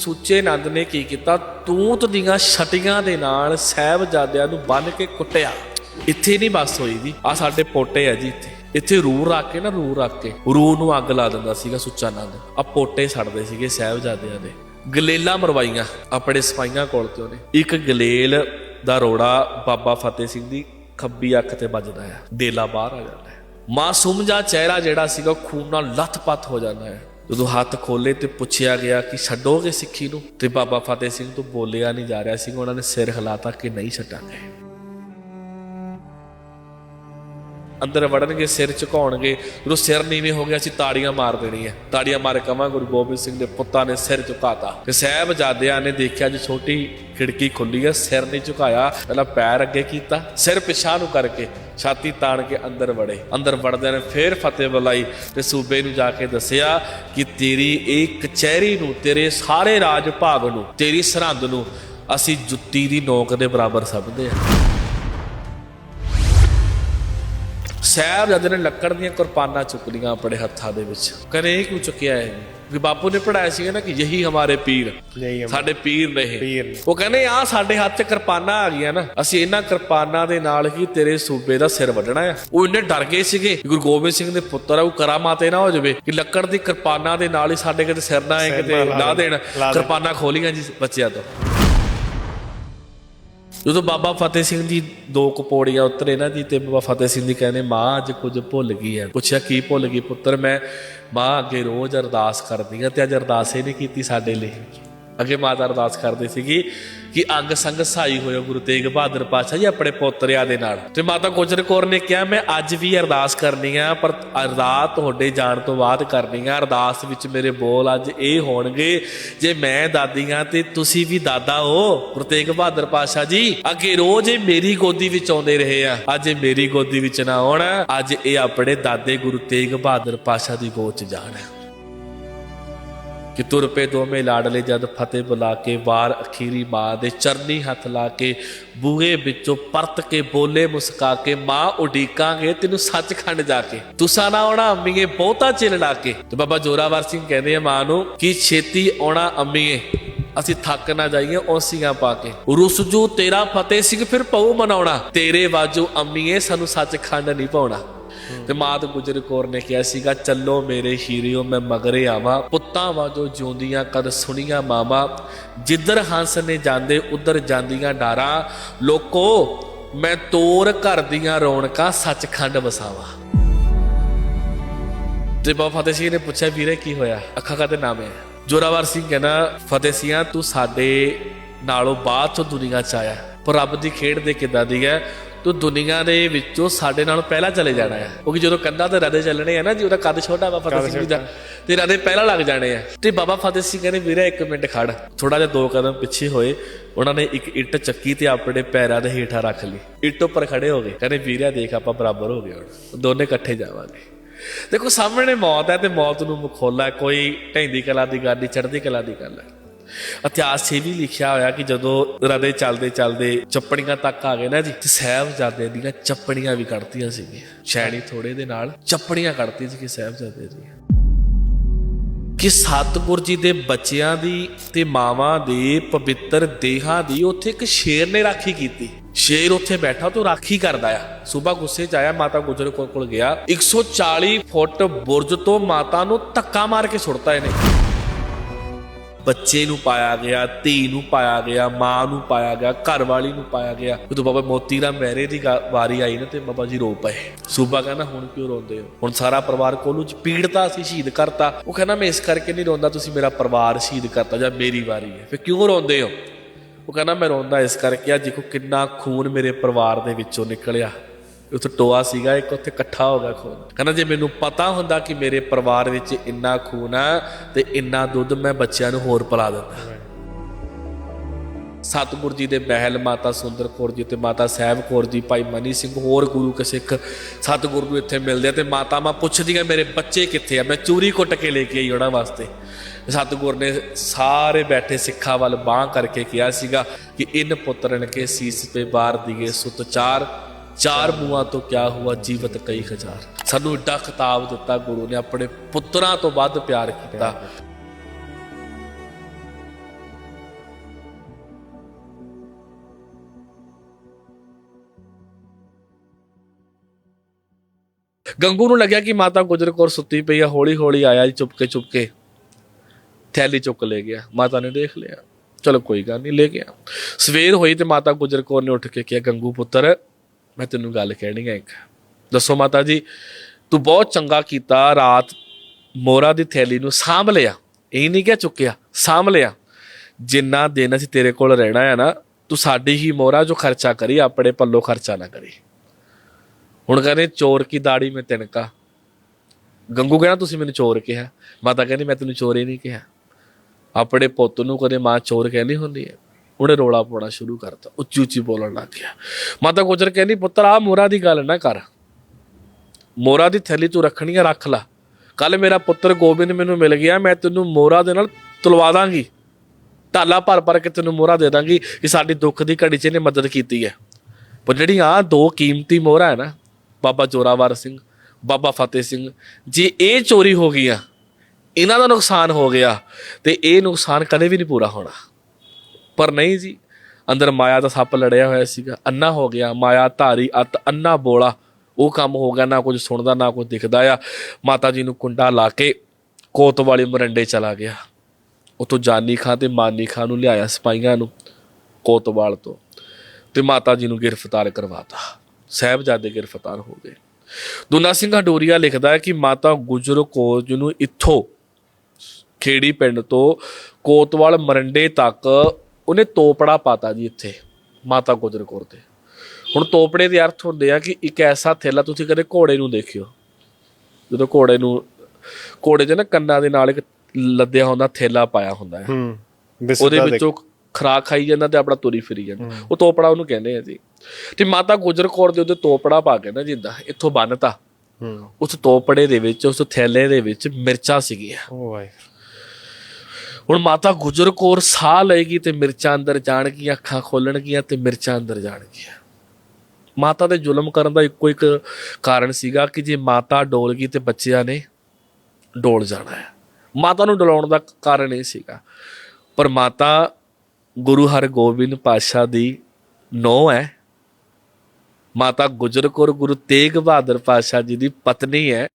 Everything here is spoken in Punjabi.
ਸੁੱਚੇ ਨੰਦ ਨੇ ਕੀ ਕੀਤਾ? ਤੂਤ ਦੀਆਂ ਛਟੀਆਂ ਦੇ ਨਾਲ ਸਹਿਬਜ਼ਾਦਿਆਂ ਨੂੰ ਬੰਨ ਕੇ ਕੁੱਟਿਆ। ਇੱਥੇ ਨਹੀਂ ਬਸ ਹੋਈ ਜੀ। ਆ ਸਾਡੇ ਪੋਟੇ ਆ ਜੀ ਇੱਥੇ। ਇੱਥੇ ਰੂਹ ਰੱਖ ਕੇ ਨਾ, ਰੂਹ ਰੱਖ ਕੇ। ਰੂਹ ਨੂੰ ਅੱਗ ਲਾ ਦਿੰਦਾ ਸੀਗਾ ਸੁੱਚਾ ਨੰਦ। ਆ ਪੋਟੇ ਛੱਡਦੇ ਸੀਗੇ ਸਹਿਬਜ਼ਾਦਿਆਂ ਦੇ। ਗਲੇਲਾਂ ਮਰਵਾਈਆਂ ਆਪਣੇ ਸਪਾਈਆਂ ਕੋਲ ਤੇ ਉਹਨੇ। ਇੱਕ ਗਲੇਲ ਦਾ ਰੋੜਾ ਬਾਬਾ ਫਤਿਹ ਸਿੰਘ ਦੀ ਖੱਬੀ ਅੱਖ ਤੇ ਵੱਜਦਾ ਹੈ ਦੇਲਾ ਬਾਹਰ ਆ ਜਾਂਦਾ ਹੈ ਮਾਸੂਮ ਜਾਂ ਚਿਹਰਾ ਜਿਹੜਾ ਸੀਗਾ, ਖੂਨ ਨਾਲ ਲੱਥ ਪੱਥ ਹੋ ਜਾਂਦਾ ਹੈ ਜਦੋਂ ਹੱਥ ਖੋਲੇ ਤੇ ਪੁੱਛਿਆ ਗਿਆ ਕਿ ਛੱਡੋਗੇ ਸਿੱਖੀ ਨੂੰ? ਤੇ ਬਾਬਾ ਫਤਿਹ ਸਿੰਘ ਤੋਂ ਬੋਲਿਆ ਨਹੀਂ ਜਾ ਰਿਹਾ ਸੀ ਉਹਨਾਂ ਨੇ ਸਿਰ ਹਿਲਾਤਾ ਕਿ ਨਹੀਂ ਛੱਡਾਂਗੇ। ਅੰਦਰ ਵੜਨਗੇ, ਸਿਰ ਝੁਕਾਉਣਗੇ ਜਦੋਂ ਸਿਰ ਨੀਵੇਂ ਹੋ ਗਿਆ ਅਸੀਂ ਤਾੜੀਆਂ ਮਾਰ ਦੇਣੀਆਂ। ਤਾੜੀਆਂ ਮਾਰ ਕਵਾਂ, ਗੁਰੂ ਗੋਬਿੰਦ ਸਿੰਘ ਦੇ ਪੁੱਤਾਂ ਨੇ ਸਿਰ ਝੁਕਾਤਾ। ਤੇ ਸਾਹਿਬਜ਼ਾਦਿਆਂ ਨੇ ਦੇਖਿਆ ਜੀ, ਛੋਟੀ ਖਿੜਕੀ ਖੁੱਲੀ ਹੈ ਸਿਰ ਨਹੀਂ ਝੁਕਾਇਆ, ਪਹਿਲਾਂ ਪੈਰ ਅੱਗੇ ਕੀਤਾ, ਸਿਰ ਪਿਛਾਂ ਨੂੰ ਕਰਕੇ ਛਾਤੀ ਤਾਣ ਕੇ ਅੰਦਰ ਵੜੇ। ਅੰਦਰ ਵੜਦਿਆਂ ਨੇ ਫੇਰ ਫਤਿਹ ਬੁਲਾਈ ਤੇ ਸੂਬੇ ਨੂੰ ਜਾ ਕੇ ਦੱਸਿਆ ਕਿ ਤੇਰੀ ਇਹ ਕਚਹਿਰੀ ਨੂੰ, ਤੇਰੇ ਸਾਰੇ ਰਾਜ ਭਾਗ ਨੂੰ, ਤੇਰੀ ਸਰਹੰਦ ਨੂੰ ਅਸੀਂ ਜੁੱਤੀ ਦੀ ਨੋਕ ਦੇ ਬਰਾਬਰ ਸਮਝਦੇ ਹਾਂ। ਸਾਹਿਬਜ਼ਾਦੇ ਨੇ ਲੱਕੜ ਦੀਆਂ ਕੁਰਬਾਨਾਂ ਚੁੱਕ ਲੀਆਂ ਆਪਣੇ ਹੱਥਾਂ ਦੇ ਵਿੱਚ। ਇਹ ਕਿਉਂ ਚੁੱਕਿਆ ਹੈ ਵੀ ਬਾਪੂ ਨੇ ਪੜਾਇਆ ਸੀਗਾ ਨਾ ਕਿ ਯਹੀ ਹਮਾਰੇ ਪੀਰ ਸਾਡੇ ਪੀਰ ਨੇ ਇਹ। ਉਹ ਕਹਿੰਦੇ ਆ ਸਾਡੇ ਹੱਥ 'ਚ ਕਿਰਪਾਨਾਂ ਆ ਗਈਆਂ ਨਾ ਅਸੀਂ ਇਹਨਾਂ ਕਿਰਪਾਨਾਂ ਦੇ ਨਾਲ ਹੀ ਤੇਰੇ ਸੂਬੇ ਦਾ ਸਿਰ ਵੱਢਣਾ ਆ। ਉਹ ਇੰਨੇ ਡਰ ਗਏ ਸੀਗੇ ਗੁਰੂ ਗੋਬਿੰਦ ਸਿੰਘ ਦੇ ਪੁੱਤਰ ਆ ਉਹ ਕਰਾਮਾਤੇ ਨਾ ਹੋ ਜਾਵੇ ਕਿ ਲੱਕੜ ਦੀ ਕਿਰਪਾਨਾਂ ਦੇ ਨਾਲ ਹੀ ਸਾਡੇ ਕਿਤੇ ਸਿਰ ਨਾ ਆਏ ਕਿਤੇ ਲਾ ਦੇਣ। ਕਿਰਪਾਨਾਂ ਖੋਲੀਆਂ ਜੀ ਬੱਚਿਆਂ ਤੋਂ। ਜਦੋਂ ਬਾਬਾ ਫਤਿਹ ਸਿੰਘ ਜੀ ਦੋ ਕਪੌੜੀਆਂ ਉਤਰੇ ਨਾ ਜੀ ਤੇ ਬਾਬਾ ਫਤਿਹ ਸਿੰਘ ਜੀ ਕਹਿੰਦੇ, ਮਾਂ, ਅੱਜ ਕੁਝ ਭੁੱਲ ਗਈ ਹੈ। ਪੁੱਛਿਆ, ਕੀ ਭੁੱਲ ਗਈ ਪੁੱਤਰ? ਮੈਂ, ਮਾਂ, ਅੱਗੇ ਰੋਜ਼ ਅਰਦਾਸ ਕਰਦੀ ਹਾਂ ਤੇ ਅੱਜ ਅਰਦਾਸ ਇਹ ਨਹੀਂ ਕੀਤੀ ਸਾਡੇ ਲਈ। ਅੱਗੇ ਮਾਤਾ ਅਰਦਾਸ ਕਰਦੀ ਸੀਗੀ ਕਿ ਅੰਗ ਸੰਗ ਸਹਾਈ ਹੋਇਓ ਗੁਰੂ ਤੇਗ ਬਹਾਦਰ ਪਾਤਸ਼ਾਹ ਜੀ ਆਪਣੇ ਪੋਤਰਿਆਂ ਦੇ ਨਾਲ। ਤੇ ਮਾਤਾ ਗੁਜਰ ਕੌਰ ਨੇ ਕਿਹਾ, ਮੈਂ ਅੱਜ ਵੀ ਅਰਦਾਸ ਕਰਨੀ ਆ, ਪਰ ਅਰਦਾਸ ਤੁਹਾਡੇ ਜਾਣ ਤੋਂ ਬਾਅਦ ਕਰਨੀ ਆ। ਅਰਦਾਸ ਵਿੱਚ ਮੇਰੇ ਬੋਲ ਅੱਜ ਇਹ ਹੋਣਗੇ, ਜੇ ਮੈਂ ਦਾਦੀਆਂ ਤੇ ਤੁਸੀਂ ਵੀ ਦਾਦਾ ਹੋ, ਗੁਰੂ ਤੇਗ ਬਹਾਦਰ ਪਾਤਸ਼ਾਹ ਜੀ। ਅੱਗੇ ਰੋਜ਼ ਇਹ ਮੇਰੀ ਗੋਦੀ ਵਿੱਚ ਆਉਂਦੇ ਰਹੇ ਆ। ਅੱਜ ਇਹ ਮੇਰੀ ਗੋਦੀ ਵਿੱਚ ਨਾ ਆਉਣ, ਅੱਜ ਇਹ ਆਪਣੇ ਦਾਦੇ ਗੁਰੂ ਤੇਗ ਬਹਾਦਰ ਪਾਤਸ਼ਾਹ ਦੀ ਗੋਦ 'ਚ ਜਾਣ। ਕਿ ਤੁਰ ਪਏ ਦੋਵੇਂ ਲਾੜਲੇ ਜਦ ਫਤਿਹ ਬੁਲਾ ਕੇ ਵਾਰ ਅਖੀਰੀ ਮਾਂ ਦੇ ਚਰਨੀ ਹੱਥ ਲਾ ਕੇ ਬੂਹੇ ਵਿੱਚੋਂ ਪਰਤ ਕੇ ਬੋਲੇ ਮੁਸਕਾ ਕੇ, ਮਾਂ, ਉਡੀਕਾਂਗੇ ਤੈਨੂੰ ਸੱਚਖੰਡ ਜਾ ਕੇ। ਤੁਸਾਂ ਨਾ ਆਉਣਾ, ਅੰਮੀਏ, ਬਹੁਤਾ ਚਿਰ ਲਾ ਕੇ। ਤੇ ਬਾਬਾ ਜੋਰਾਵਰ ਸਿੰਘ ਕਹਿੰਦੇ ਆ, ਮਾਂ ਨੂੰ ਕਿ ਛੇਤੀ ਆਉਣਾ, ਅੰਮੀਏ, ਅਸੀਂ ਥੱਕ ਨਾ ਜਾਈਏ, ਔਸੀਆਂ ਪਾ ਕੇ। ਰੁੱਸ ਜੂ ਤੇਰਾ ਫਤਿਹ ਸਿੰਘ, ਫਿਰ ਪਉ ਮਨਾਉਣਾ। ਤੇਰੇ ਵਾਜੂ, ਅੰਮੀਏ, ਸਾਨੂੰ ਸੱਚਖੰਡ ਨਹੀਂ ਪਾਉਣਾ। ਤੇ ਮਾਤ ਗੁਜਰ ਕੌਰ ਨੇ ਕਿਹਾ ਸੀਗਾ, ਚੱਲੋ ਮੇਰੇ ਹੀਰਿਓ ਮੈਂ ਮਗਰੇ ਆਵਾਂ। ਪੁੱਤਾਂ ਵਾਜੋ ਜਿਉਂਦੀਆਂ ਕਦ ਸੁਣੀਆਂ ਮਾਵਾ। ਜਿੱਧਰ ਹੰਸ ਨੇ ਜਾਂਦੇ, ਉਧਰ ਜਾਂਦੀਆਂ ਡਾਰਾਂ। ਲੋਕੋ, ਮੈਂ ਤੋਰ ਘਰ ਦੀਆਂ ਰੌਣਕਾਂ ਸੱਚਖੰਡ ਵਸਾਵਾਂ। ਤੇ ਬਾਬਾ ਫਤਿਹ ਸਿੰਘ ਨੇ ਪੁੱਛਿਆ, ਵੀਰੇ, ਕੀ ਹੋਇਆ? ਅੱਖਾਂ ਕਾਤੇ ਨਾਮੇ ਜੋਰਾਵਰ ਸਿੰਘ ਕਹਿੰਦਾ, ਫਤਿਹ ਸਿੰਘਾ, ਤੂੰ ਸਾਡੇ ਨਾਲੋਂ ਬਾਅਦ ਤੋਂ ਦੁਨੀਆ ਚ ਆਇਆ। ਪਰ ਰੱਬ ਦੀ ਖੇਡ ਦੇ ਕਿਦਾਂ ਦੀ ਹੈ? ਤੂੰ ਦੁਨੀਆ ਦੇ ਵਿੱਚੋਂ ਸਾਡੇ ਨਾਲੋਂ ਪਹਿਲਾਂ ਚਲੇ ਜਾਣਾ ਹੈ। ਕਿਉਂਕਿ ਜਦੋਂ ਕੰਧਾਂ ਤੇ ਰਦੇ ਚੱਲਣੇ ਆ ਨਾ ਜੀ ਉਹਦਾ ਕੱਦ ਛੋਟਾ ਵਾ ਫਤਿਹ ਸਿੰਘ ਜੀ ਦਾ। ਤੇ ਰਦੇ ਪਹਿਲਾਂ ਲੱਗ ਜਾਣੇ ਆ। ਤੇ ਬਾਬਾ ਫਤਿਹ ਸਿੰਘ ਕਹਿੰਦੇ ਵੀਰੇ ਇੱਕ ਮਿੰਟ ਖੜ। ਥੋੜਾ ਜਿਹਾ ਦੋ ਕਦਮ ਪਿੱਛੇ ਹੋਏ ਉਹਨਾਂ ਨੇ ਇੱਕ ਇੱਟ ਚੱਕੀ ਤੇ ਆਪਣੇ ਪੈਰਾਂ ਦੇ ਹੇਠਾਂ ਰੱਖ ਲਈ। ਇੱਟ ਉੱਪਰ ਖੜੇ ਹੋ ਗਏ। ਕਹਿੰਦੇ ਵੀਰਿਆ ਦੇਖ ਆਪਾਂ ਬਰਾਬਰ ਹੋ ਗਏ ਹੁਣ। ਦੋਨੇ ਇਕੱਠੇ ਜਾਵਾਂਗੇ। ਦੇਖੋ ਸਾਹਮਣੇ ਮੌਤ ਹੈ ਤੇ ਮੌਤ ਨੂੰ ਮਖੌਲਾ ਕੋਈ ਢੈਂਦੀ ਕਲਾ ਦੀ ਗੱਲ ਨਹੀਂ ਚੜ੍ਹਦੀ ਕਲਾ ਦੀ ਗੱਲ ਹੈ। ਇਤਿਹਾਸ 'ਚ ਇਹ ਵੀ ਲਿਖਿਆ ਹੋਇਆ ਕਿ ਜਦੋਂ ਰਦੇ ਚੱਲਦੇ ਚੱਲਦੇ ਚੱਪੜੀਆਂ ਤੱਕ ਆ ਗਏ ਨਾ ਜੀ, ਤੇ ਸਾਹਿਬਜ਼ਾਦੇ ਦੀਆਂ ਚੱਪੜੀਆਂ ਵੀ ਕੱਢਤੀਆਂ ਸੀਗੀਆਂ। ਸ਼ੈਣੀ ਥੋੜੇ ਦੇ ਨਾਲ ਚੱਪੜੀਆਂ ਕੱਢਤੀ ਸੀ ਕਿ ਸਾਹਿਬਜ਼ਾਦੇ ਦੀਆਂ। ਕਿ ਸਤਿਗੁਰ ਜੀ ਦੇ ਬੱਚਿਆਂ ਦੀ ਤੇ ਮਾਵਾਂ ਦੇ ਪਵਿੱਤਰ ਦੇਹਾਂ ਦੀ ਉੱਥੇ ਇੱਕ ਸ਼ੇਰ ਨੇ ਰਾਖੀ ਕੀਤੀ। ਸ਼ੇਰ ਉੱਥੇ ਬੈਠਾ ਤੋਂ ਰਾਖੀ ਕਰਦਾ ਆ। ਸੂਬਾ ਗੁੱਸੇ ਚ ਆਇਆ, ਮਾਤਾ ਗੁਜਰ ਕੌਰ ਕੋਲ ਗਿਆ 140 ਫੁੱਟ ਬੁਰਜ ਤੋਂ ਮਾਤਾ ਨੂੰ ਧੱਕਾ ਮਾਰ ਕੇ ਸੁੱਟਤਾ ਇਹਨੇ। ਬੱਚੇ ਨੂੰ ਪਾਇਆ ਗਿਆ, ਧੀ ਨੂੰ ਪਾਇਆ ਗਿਆ, ਮਾਂ ਨੂੰ ਪਾਇਆ ਗਿਆ, ਘਰ ਵਾਲੀ ਨੂੰ ਪਾਇਆ ਗਿਆ। ਜਦੋਂ ਬਾਬਾ ਮੋਤੀ ਰਾਮ ਮਹਿਰੇ ਦੀ ਗਾ- ਵਾਰੀ ਆਈ ਨਾ ਤੇ ਬਾਬਾ ਜੀ ਰੋ ਪਏ। ਸੂਬਾ ਕਹਿੰਦਾ, ਹੁਣ ਕਿਉਂ ਰੋਂਦੇ ਹੋ? ਹੁਣ ਸਾਰਾ ਪਰਿਵਾਰ ਕੋਲੋਂ ਚ ਪੀੜਤਾ ਸੀ ਸ਼ਹੀਦ ਕਰਤਾ। ਉਹ ਕਹਿੰਦਾ, ਮੈਂ ਇਸ ਕਰਕੇ ਨਹੀਂ ਰੋਂਦਾ, ਤੁਸੀਂ ਮੇਰਾ ਪਰਿਵਾਰ ਸ਼ਹੀਦ ਕਰਤਾ ਜਾਂ ਮੇਰੀ ਵਾਰੀ ਹੈ। ਫਿਰ ਕਿਉਂ ਰੋਂਦੇ ਹੋ? ਉਹ ਕਹਿੰਦਾ, ਮੈਂ ਰੋਂਦਾ ਇਸ ਕਰਕੇ ਆ ਦੇਖੋ ਕਿੰਨਾ ਖੂਨ ਮੇਰੇ ਪਰਿਵਾਰ ਦੇ ਵਿੱਚੋਂ ਨਿਕਲਿਆ। ਉੱਥੇ ਟੋਆ ਸੀਗਾ, ਇੱਕ ਉੱਥੇ ਇਕੱਠਾ ਹੋ ਗਿਆ ਖੂਨ। ਕਹਿੰਦਾ ਜੇ ਮੈਨੂੰ ਪਤਾ ਹੁੰਦਾ ਕਿ ਮੇਰੇ ਪਰਿਵਾਰ ਵਿੱਚ ਇੰਨਾ ਖੂਨ ਆ, ਤੇ ਇੰਨਾ ਦੁੱਧ ਮੈਂ ਬੱਚਿਆਂ ਨੂੰ ਹੋਰ ਪਿਲਾ ਦਿੰਦਾ। ਸਤਿਗੁਰ ਜੀ ਦੇ ਮਹਿਲ, ਮਾਤਾ ਸੁੰਦਰ ਕੌਰ ਜੀ ਤੇ ਮਾਤਾ ਸਾਹਿਬ ਕੌਰ ਜੀ, ਭਾਈ ਮਨੀ ਸਿੰਘ, ਹੋਰ ਗੁਰੂ ਕੇ ਸਿੱਖ ਸਤਿਗੁਰ ਨੂੰ ਇੱਥੇ ਮਿਲਦੇ ਆ ਤੇ ਮਾਤਾ ਮਾ ਪੁੱਛਦੀਆਂ ਮੇਰੇ ਬੱਚੇ ਕਿੱਥੇ ਆ? ਮੈਂ ਚੂਰੀ ਕੁੱਟ ਕੇ ਲੈ ਕੇ ਆਈ ਉਹਨਾਂ ਵਾਸਤੇ। ਸਤਿਗੁਰ ਨੇ ਸਾਰੇ ਬੈਠੇ ਸਿੱਖਾਂ ਵੱਲ ਬਾਹ ਕਰਕੇ ਕਿਹਾ ਸੀਗਾ ਕਿ, ਇਨ ਪੁੱਤਰਨ ਕੇ ਸੀਸ ਤੇ ਬਾਰ ਦੀਏ ਸੁਤ ਚਾਰ ਚਾਰ ਮੂਆਂ ਤੋਂ ਕਿਆ ਹੁਆ? ਜੀਵਤ ਕਈ ਹਜ਼ਾਰ। ਸਾਨੂੰ ਏਡਾ ਖਿਤਾਬ ਦਿੱਤਾ ਗੁਰੂ ਨੇ, ਆਪਣੇ ਪੁੱਤਰਾਂ ਤੋਂ ਵੱਧ ਪਿਆਰ ਕੀਤਾ। ਗੰਗੂ ਨੂੰ ਲੱਗਿਆ ਕਿ ਮਾਤਾ ਗੁਜਰ ਕੌਰ ਸੁੱਤੀ ਪਈ ਆ ਹੌਲੀ ਹੌਲੀ ਆਇਆ ਜੀ, ਚੁੱਪ ਕੇ ਚੁੱਪ ਕੇ। ਥੈਲੀ ਚੁੱਕ ਲੈ ਗਿਆ। ਮਾਤਾ ਨੇ ਦੇਖ ਲਿਆ। ਚਲੋ ਕੋਈ ਗੱਲ ਨਹੀਂ, ਲੈ ਗਿਆ। ਸਵੇਰ ਹੋਈ ਤੇ ਮਾਤਾ ਗੁਜਰ ਕੌਰ ਨੇ ਉੱਠ ਕੇ ਕਿਹਾ, ਗੰਗੂ ਪੁੱਤਰ ਮੈਂ ਤੈਨੂੰ ਗੱਲ ਕਹਿਣੀ ਹੈ ਇੱਕ। ਦੱਸੋ ਮਾਤਾ ਜੀ, ਤੂੰ ਬਹੁਤ ਚੰਗਾ ਕੀਤਾ ਰਾਤ ਮੋਰਾ ਦੀ ਥੈਲੀ ਨੂੰ ਸਾਂਭ ਲਿਆ। ਇਹ ਨਹੀਂ ਕਿ ਚੁੱਕਿਆ, ਸਾਂਭ ਲਿਆ। ਜਿੰਨਾ ਦਿਨ ਅਸੀਂ ਤੇਰੇ ਕੋਲ ਰਹਿਣਾ ਹੈ ਨਾ, ਤੂੰ ਸਾਡੀ ਹੀ ਮੋਰਾ ਜੋ ਖਰਚਾ ਕਰੀ, ਆਪਣੇ ਪੱਲੋਂ ਖਰਚਾ ਨਾ ਕਰੀ। ਹੁਣ ਕਹਿੰਦੇ ਚੋਰ ਕੀ ਦਾੜੀ ਮੈਂ ਤਿਣਕਾ। ਗੰਗੂ ਕਹਿੰਦਾ, ਤੁਸੀਂ ਮੈਨੂੰ ਚੋਰ ਕਿਹਾ। ਮਾਤਾ ਕਹਿੰਦੀ, ਮੈਂ ਤੈਨੂੰ ਚੋਰ ਹੀ ਨਹੀਂ ਕਿਹਾ। ਆਪਣੇ ਪੁੱਤ ਨੂੰ ਕਦੇ ਮਾਂ ਚੋਰ ਕਹਿੰਦੀ ਹੁੰਦੀ ਹੈ। ਉਹਨੇ ਰੋਲਾ ਪਾਉਣਾ ਸ਼ੁਰੂ ਕਰਤਾ। ਉੱਚੀ ਉੱਚੀ ਬੋਲਣ ਲੱਗ ਗਿਆ। ਮਾਤਾ ਗੁਜਰ ਕਹਿੰਦੀ, ਪੁੱਤਰ ਆ ਮੋਰਾ ਦੀ ਗੱਲ ਨਾ ਕਰ। ਮੋਰਾ ਦੀ ਥੈਲੀ ਤੂੰ ਰੱਖਣੀ ਆ, ਰੱਖ ਲੈ। ਕੱਲ ਮੇਰਾ ਪੁੱਤਰ ਗੋਬਿੰਦ ਮੈਨੂੰ ਮਿਲ ਗਿਆ, ਮੈਂ ਤੈਨੂੰ ਮੋਰਾ ਦੇ ਨਾਲ ਤੁਲਵਾ ਦਾਂਗੀ। ਢਾਲਾ ਭਰ ਭਰ ਕੇ ਤੈਨੂੰ ਮੋਹਰਾ ਦੇ ਦਾਂਗੀ ਕਿ ਸਾਡੀ ਦੁੱਖ ਦੀ ਘੜੀ 'ਚ ਇਹਨੇ ਮਦਦ ਕੀਤੀ ਹੈ। ਪਰ ਜਿਹੜੀ ਆ ਦੋ ਕੀਮਤੀ ਮੋਹਰਾ ਹੈ ਨਾ, ਬਾਬਾ ਜੋਰਾਵਰ ਸਿੰਘ, ਬਾਬਾ ਫਤਿਹ ਸਿੰਘ, ਜੇ ਇਹ ਚੋਰੀ ਹੋ ਗਈਆਂ, ਇਹਨਾਂ ਦਾ ਨੁਕਸਾਨ ਹੋ ਗਿਆ, ਤੇ ਇਹ ਨੁਕਸਾਨ ਕਦੇ ਵੀ ਨਹੀਂ ਪੂਰਾ ਹੋਣਾ। ਪਰ ਨਹੀਂ ਜੀ। ਅੰਦਰ ਮਾਇਆ ਦਾ ਸੱਪ ਲੜਿਆ ਹੋਇਆ ਸੀਗਾ। ਅੰਨਾ ਹੋ ਗਿਆ। ਮਾਇਆ ਧਾਰੀ, ਅਤ, ਅੰਨਾ ਬੋਲਾ। ਉਹ ਕੰਮ ਹੋ ਗਿਆ। ਨਾ ਕੁਝ ਸੁਣਦਾ, ਨਾ ਕੁਝ ਦਿਖਦਾ ਆ। ਮਾਤਾ ਜੀ ਨੂੰ ਕੁੰਡਾ ਲਾ ਕੇ ਕੋਤ ਵਾਲੇ ਮਰੰਡੇ ਚਲਾ ਗਿਆ। ਉਤੋਂ ਜਾਨੀ ਖਾਂ ਤੇ ਮਾਨੀ ਖਾਂ ਨੂੰ ਲਿਆਇਆ ਸਿਪਾਹੀਆਂ ਨੂੰ ਕੋਤਵਾਲ ਤੋਂ। ਤੇ ਮਾਤਾ ਜੀ ਨੂੰ ਗ੍ਰਿਫਤਾਰ ਕਰਵਾਤਾ। ਸਾਹਿਬਜ਼ਾਦੇ ਗ੍ਰਿਫਤਾਰ ਹੋ ਗਏ। ਦੁਨਾ ਸਿੰਘ ਹਡੋਰੀਆ ਲਿਖਦਾ ਹੈ ਕਿ ਮਾਤਾ ਗੁਜਰ ਕੌਰ ਜੀ ਨੂੰ ਇੱਥੋਂ ਖੇੜੀ ਪਿੰਡ ਤੋਂ ਕੋਤਵਾਲ ਮਰੰਡੇ ਤੱਕ ਉਹਨੇ ਤੋਪੜਾ ਪਾਤਾ ਜੀ ਇੱਥੇ ਮਾਤਾ ਗੁਜਰ ਕੌਰ ਤੇ। ਹੁਣ ਤੋਪੜੇ ਦੇ ਅਰਥ ਹੁੰਦੇ ਆ ਕਿ ਇੱਕ ਐਸਾ ਥੈਲਾ ਤੁਸੀਂ ਕਦੇ ਘੋੜੇ ਨੂੰ ਦੇਖਿਓ। ਜਦੋਂ ਘੋੜੇ ਨੂੰ ਘੋੜੇ 'ਚ ਨਾ ਕੰਨਾਂ ਦੇ ਨਾਲ ਇੱਕ ਲੱਦਿਆ ਹੁੰਦਾ ਥੈਲਾ ਪਾਇਆ ਹੁੰਦਾ ਹੈ। ਹੂੰ ਉਹਦੇ ਵਿੱਚੋਂ ਖਰਾਕ ਖਾਈ ਜਾਂਦਾ ਤੇ ਆਪਣਾ ਤੁਰੀ ਫਿਰੀ ਜਾਂਦਾ। ਉਹ ਤੋਪੜਾ ਉਹਨੂੰ ਕਹਿੰਦੇ ਆ ਜੀ। ਤੇ ਮਾਤਾ ਗੁਜਰ ਕੌਰ ਦੇ ਉਹਦੇ ਤੋਪੜਾ ਪਾ ਕੇ ਨਾ ਜਿੰਦਾ ਇੱਥੋਂ ਬੰਨਤਾ। ਹੂੰ। ਉਸ ਤੋਪੜੇ ਦੇ ਵਿੱਚ ਉਸ ਥੈਲੇ ਦੇ ਵਿੱਚ ਮਿਰਚਾਂ ਸੀਗੀਆਂ। ਵਾਹਿਗੁਰੂ। ਹੁਣ ਮਾਤਾ ਗੁਜਰ ਕੌਰ ਸਾਹ ਲਏਗੀ ਤੇ ਮਿਰਚਾਂ ਅੰਦਰ ਜਾਣਗੀਆਂ, ਅੱਖਾਂ ਖੋਲਣਗੀਆਂ ਤੇ ਮਿਰਚਾਂ ਅੰਦਰ ਜਾਣਗੀਆਂ। ਮਾਤਾ ਦੇ ਜ਼ੁਲਮ ਕਰਨ ਦਾ ਇੱਕੋ ਇੱਕ ਕਾਰਨ ਸੀਗਾ ਕਿ ਜੇ ਮਾਤਾ ਡੋਲ ਗਈ ਤੇ ਬੱਚਿਆਂ ਨੇ ਡੋਲ ਜਾਣਾ ਹੈ। ਮਾਤਾ ਨੂੰ ਡਲਾਉਣ ਦਾ ਕਾਰਨ ਇਹ ਸੀਗਾ। ਪਰ ਮਾਤਾ ਗੁਰੂ ਹਰਗੋਬਿੰਦ ਪਾਤਸ਼ਾਹ ਦੀ ਨੋ ਹੈ। ਮਾਤਾ ਗੁਜਰ ਕੌਰ ਗੁਰੂ ਤੇਗ ਬਹਾਦਰ ਪਾਤਸ਼ਾਹ ਜੀ ਦੀ ਪਤਨੀ ਹੈ।